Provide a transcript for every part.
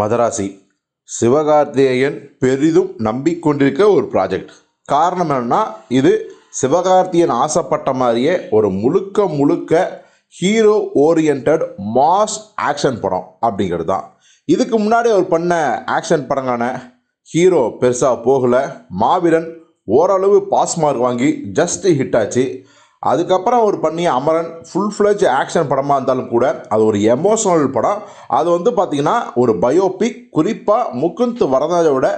மதராசி. சிவகார்த்திகேயன் பெரிதும் நம்பிக்கொண்டிருக்க ஒரு ப்ராஜெக்ட் காரணம் என்னன்னா இது சிவகார்த்தியன் ஆசைப்பட்ட மாதிரியே ஒரு முழுக்க முழுக்க ஹீரோ ஓரியன்ட் மாஸ் ஆக்ஷன் படம் அப்படிங்கிறது தான் இதுக்கு முன்னாடி அவர் பண்ண ஆக்ஷன் படங்கான ஹீரோ பெருசாக போகலை. மாவீரன் ஓரளவு பாஸ் மார்க் வாங்கி ஜஸ்ட் ஹிட் ஆச்சு. அதுக்கப்புறம் அவர் பண்ணிய அமரன் ஃபுல் ஃப்ளெஜ் ஆக்ஷன் படமாக இருந்தாலும் கூட அது ஒரு எமோஷனல் படம். அது வந்து பார்த்திங்கன்னா ஒரு பயோபிக் குறிப்பாக முகுந்த் வரதராஜோட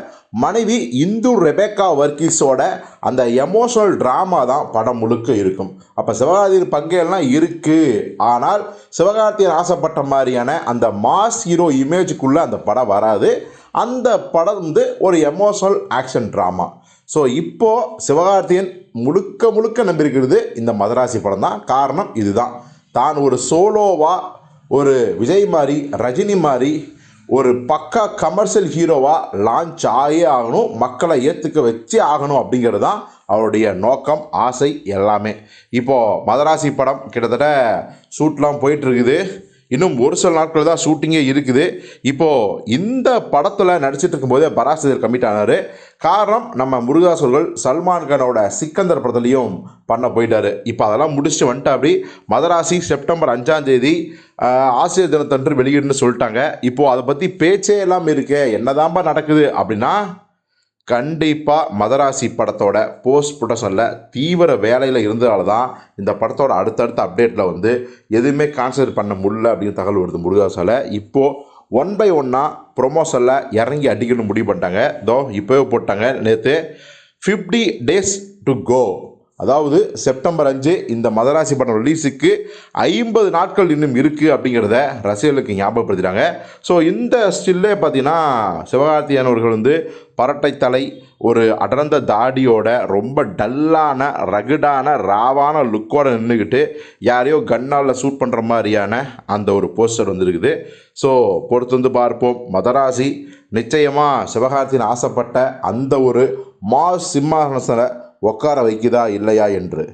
மனைவி இந்து ரெபேக்கா வர்க்கீஸோட அந்த எமோஷனல் ட்ராமா தான் படம் முழுக்க இருக்கும். அப்போ சிவகார்த்தியின் பங்கேலாம் இருக்குது ஆனால் சிவகார்த்தியன் ஆசைப்பட்ட மாதிரியான அந்த மாஸ் ஹீரோ இமேஜுக்குள்ளே அந்த படம் வராது. அந்த படம் வந்து ஒரு எமோஷனல் ஆக்ஷன் ட்ராமா ஸோ இப்போது சிவகார்த்தியன் முழுக்க முழுக்க நம்பியிருக்கிறது இந்த மதராசி படம் தான் காரணம் இதுதான். தான் ஒரு சோலோவாக ஒரு விஜய் மாதிரி ரஜினி மாதிரி ஒரு பக்கா கமர்ஷியல் ஹீரோவாக லான்ச் ஆகியே ஆகணும் மக்களை ஏற்றுக்க வச்சே ஆகணும் அப்படிங்கிறது தான் அவருடைய நோக்கம் ஆசை எல்லாமே. இப்போது மதராசி படம் கிட்டத்தட்ட ஷூட்லாம் போயிட்டுருக்குது இன்னும் ஒரு சில நாட்கள் தான் ஷூட்டிங்கே இருக்குது. இப்போது இந்த படத்தில் நடிச்சிட்டு இருக்கும்போதே பராசிதர் கமிட் ஆனார். காரணம் நம்ம முருகாசூர்கள் சல்மான் கானோட சிக்கந்தர் படத்துலையும் பண்ண போயிட்டாரு. இப்போ அதெல்லாம் முடிச்சுட்டு வந்துட்டு அப்படி. மதராசி செப்டம்பர் அஞ்சாம் தேதி ஆசிரியர் தினத்தன்று வெளியிடுன்னு சொல்லிட்டாங்க. இப்போது அதை பற்றி பேச்சே எல்லாம் இருக்கே. என்னதான்பா நடக்குது அப்படின்னா கண்டிப்பாக மதராசி படத்தோட போஸ்ட் ப்ரொடக்ஷனில் தீவிர வேலையில் இருந்ததால தான் இந்த படத்தோட அடுத்தடுத்த அப்டேட்டில் வந்து எதுவுமே கான்சன்ட்ரேட் பண்ண முடியல அப்படின்னு தகவல் வருது முருகாசால இப்போது ஒன் பை ஒன்னாக ப்ரொமோஷனில் இறங்கி அடிக்கணும்னு முடிவு பண்ணிட்டாங்க. தோ இப்போவே போட்டாங்க. நேற்று ஃபிஃப்டி டேஸ் டு கோ அதாவது செப்டம்பர் அஞ்சு இந்த மதராசி படம் ரிலீஸுக்கு ஐம்பது நாட்கள் இன்னும் இருக்குது அப்படிங்கிறத ரசிகர்களுக்கு ஞாபகப்படுத்துகிறாங்க ஸோ இந்த ஸ்டில்லே பார்த்தீங்கன்னா சிவகார்த்தியானவர்கள் வந்து பரட்டை தலை ஒரு அடர்ந்த தாடியோட ரொம்ப டல்லான ரகுடான ராவான லுக்கோட நின்றுக்கிட்டு யாரையோ கண்ணால் சூட் பண்ணுற மாதிரியான அந்த ஒரு போஸ்டர் வந்துருக்குது. ஸோ பொறுத்து வந்து பார்ப்போம். மதராசி நிச்சயமாக சிவகார்த்தியின் ஆசைப்பட்ட அந்த ஒரு மா சிம்மாசனத்தில் உட்கார வைக்குதா இல்லையா என்று.